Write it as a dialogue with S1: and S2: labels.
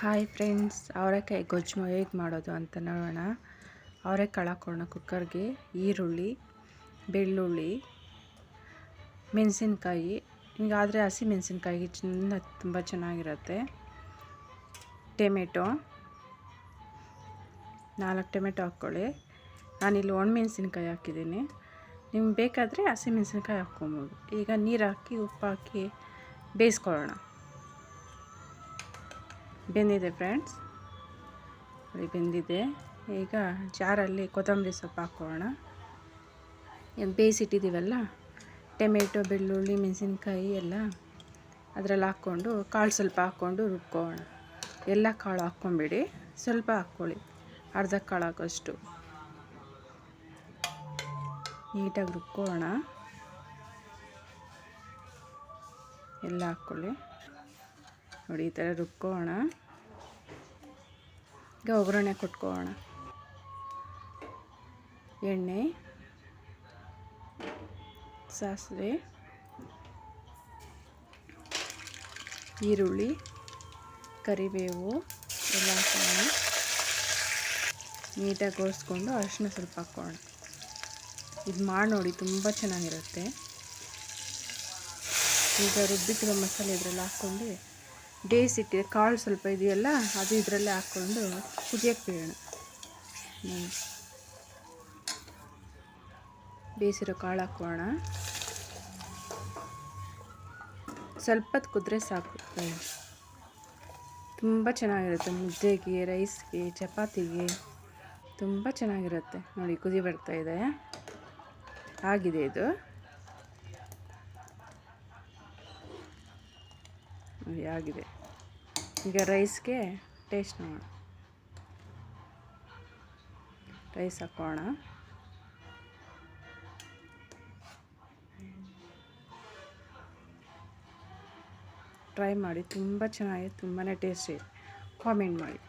S1: Hi friends ಅವರೆಕಾಯಿ ಗೊಜ್ಜು ಹೇಗೆ ಮಾಡೋದು ಅಂತ ನೋಡೋಣ. ಅವರೆಕಾಳು ಹಾಕೋಣ ಕುಕ್ಕರ್ಗೆ ಈರುಳ್ಳಿ, ಬೆಳ್ಳುಳ್ಳಿ, ಮೆಣಸಿನ್ಕಾಯಿ. ಹಿಂಗಾದರೆ ಹಸಿ ಮೆಣಸಿನ್ಕಾಯಿ ಚೆಂದ ತುಂಬ ಚೆನ್ನಾಗಿರುತ್ತೆ. ಟೊಮೆಟೊ, ನಾಲ್ಕು ಟೊಮೆಟೊ ಹಾಕ್ಕೊಳ್ಳಿ. ನಾನಿಲ್ಲಿ ಒಣಮೆಣಸಿನ್ಕಾಯಿ ಹಾಕಿದ್ದೀನಿ. ನಿಮ್ಗೆ ಬೇಕಾದರೆ ಹಸಿ ಮೆಣಸಿನ್ಕಾಯಿ ಹಾಕ್ಕೊಬೋದು. ಈಗ ನೀರು ಹಾಕಿ, ಉಪ್ಪು ಹಾಕಿ ಬೇಯಿಸ್ಕೊಳ್ಳೋಣ. ಬೆಂದಿದೆ ಫ್ರೆಂಡ್ಸ್ ನೋಡಿ ಬೆಂದಿದೆ. ಈಗ ಜಾರಲ್ಲಿ ಕೊತ್ತಂಬರಿ ಸೊಪ್ಪು ಹಾಕೋಣ. ಬೇಯಿಸಿಟ್ಟಿದ್ದೀವಲ್ಲ ಟೊಮೆಟೊ, ಬೆಳ್ಳುಳ್ಳಿ, ಮೆಣಸಿನ್ಕಾಯಿ ಎಲ್ಲ ಅದರಲ್ಲಿ ಹಾಕ್ಕೊಂಡು ಕಾಳು ಸ್ವಲ್ಪ ಹಾಕ್ಕೊಂಡು ರುಬ್ಕೊಳ್ಳೋಣ ಎಲ್ಲ ಕಾಳು ಹಾಕ್ಕೊಂಬಿಡಿ, ಸ್ವಲ್ಪ ಹಾಕ್ಕೊಳ್ಳಿ. ಅರ್ಧ ಕಾಳು ಹಾಕೋಷ್ಟು. ನೀಟಾಗಿ ರುಬ್ಕೊಳ್ಳೋಣ ಎಲ್ಲ ಹಾಕ್ಕೊಳ್ಳಿ. ನೋಡಿ, ಈ ಥರ ರುಬ್ಕೋಣ ಈಗ ಒಗ್ಗರಣೆ ಕೊಟ್ಕೋಣ ಎಣ್ಣೆ, ಸಾಸಿವೆ, ಈರುಳ್ಳಿ, ಕರಿಬೇವು ಎಲ್ಲ ಹಾಕೋಣ ನೀಟಾಗಿ ಗೋಸ್ಕೊಂಡು ಅರಿಶಿನ ಸ್ವಲ್ಪ ಹಾಕ್ಕೋಣ ಇದು ಮಾಡಿ ನೋಡಿ, ತುಂಬ ಚೆನ್ನಾಗಿರುತ್ತೆ. ಈಗ ರುಬ್ಬಿಟ್ಟಿರೋ ಮಸಾಲೆ ಇದರಲ್ಲಿ ಹಾಕ್ಕೊಂಡು ಬೇಯಿಸಿಟ್ಟು ಕಾಳು ಸ್ವಲ್ಪ ಇದೆಯಲ್ಲ, ಅದು ಇದರಲ್ಲೇ ಹಾಕ್ಕೊಂಡು ಕುದಿಯೋಕ್ಕೆ ಬಿಡೋಣ. ಬೇಯಿಸಿರೋ ಕಾಳು ಹಾಕೋಣ. ಸ್ವಲ್ಪ ಕುದ್ರೆ ಸಾಕು. ತುಂಬ ಚೆನ್ನಾಗಿರುತ್ತೆ ಮುದ್ದೆಗೆ, ರೈಸ್ಗೆ, ಚಪಾತಿಗೆ. ತುಂಬ ಚೆನ್ನಾಗಿರುತ್ತೆ. ನೋಡಿ, ಕುದಿ ಬರ್ತಾ ಇದೆ. ಆಗಿದೆ ಇದು. ಆಗಿದೆ. ಈಗ ರೈಸ್ಗೆ ಟೇಸ್ಟ್ ನೋಡೋಣ. ರೈಸ್ ಹಾಕೋಣ. ಟ್ರೈ ಮಾಡಿ, ತುಂಬ ಚೆನ್ನಾಗಿದೆ ತುಂಬಾ ಟೇಸ್ಟಿ ಕಾಮೆಂಟ್ ಮಾಡಿ.